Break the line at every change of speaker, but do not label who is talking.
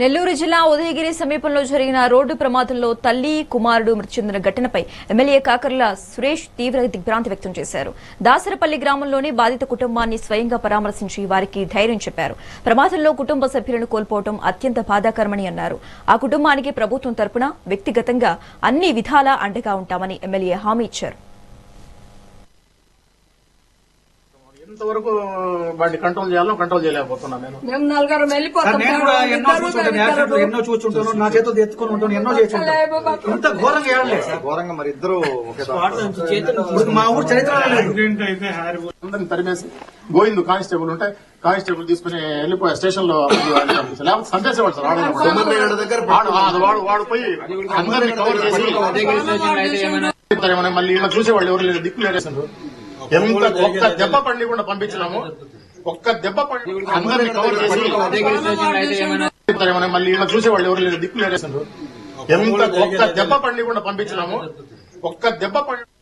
నెల్లూరు జిల్లా ఉదయగిరి సమీపంలో జరిగిన రోడ్డు ప్రమాదంలో తల్లి కుమారుడు మృతి చెందిన ఘటనపై ఎమ్మెల్యే కాకర్ల సురేష్ తీవ్ర దిగ్భ్రాంతి వ్యక్తం చేశారు. దాసరపల్లి గ్రామంలోని బాధిత కుటుంబాన్ని స్వయంగా పరామర్శించి వారికి ధైర్యం చెప్పారు. ప్రమాదంలో కుటుంబ సభ్యులను కోల్పోవడం అత్యంత బాధాకరమని అన్నారు. ఆ కుటుంబానికి ప్రభుత్వం తరపున వ్యక్తిగతంగా అన్ని విధాలా అండగా ఉంటామని ఎమ్మెల్యే హామీ ఇచ్చారు.
ఎంతవరకు వాడిని కంట్రోల్ చేయాలో కంట్రోల్ చేయలేకపోతున్నా నేను.
మేము నలుగురు
సార్
వెళ్ళిపోతాం
నేను కూడా ఎన్నో చూస్తుంటాను యాక్సిడెంట్లు ఎన్నో చూస్తుంటాను నా చేతులు ఎత్తుకొని ఉంటాను ఎన్నో ఇంత ఘోరంగా ఏడలేదు సార్
ఘోరంగా మరి ఇద్దరు
మా ఊరు లేదు.
అందరిని తరిమేసి గోవింద్ కానిస్టేబుల్ ఉంటే కానిస్టేబుల్ తీసుకుని వెళ్ళిపోయా స్టేషన్లో లేకపోతే సార్ వాడు వాడు వాడు పోయి అందరిని కవర్ చేసి ఇద్దరేమన్నా మళ్ళీ ఇలా చూసేవాళ్ళు ఎవరు లేరు దిక్కు లేరేసారు ఎంత ఒక్క దెబ్బ పండి పంపించినాము. ఒక్క దెబ్బ పండి అందరిని కవర్ చేసి మళ్ళీ ఇలా చూసేవాళ్ళు ఎవరు లేరు? దిక్కు లేరేసారు ఎంత ఒక్క దెబ్బ పండి పంపించినాము. ఒక్క దెబ్బ పండి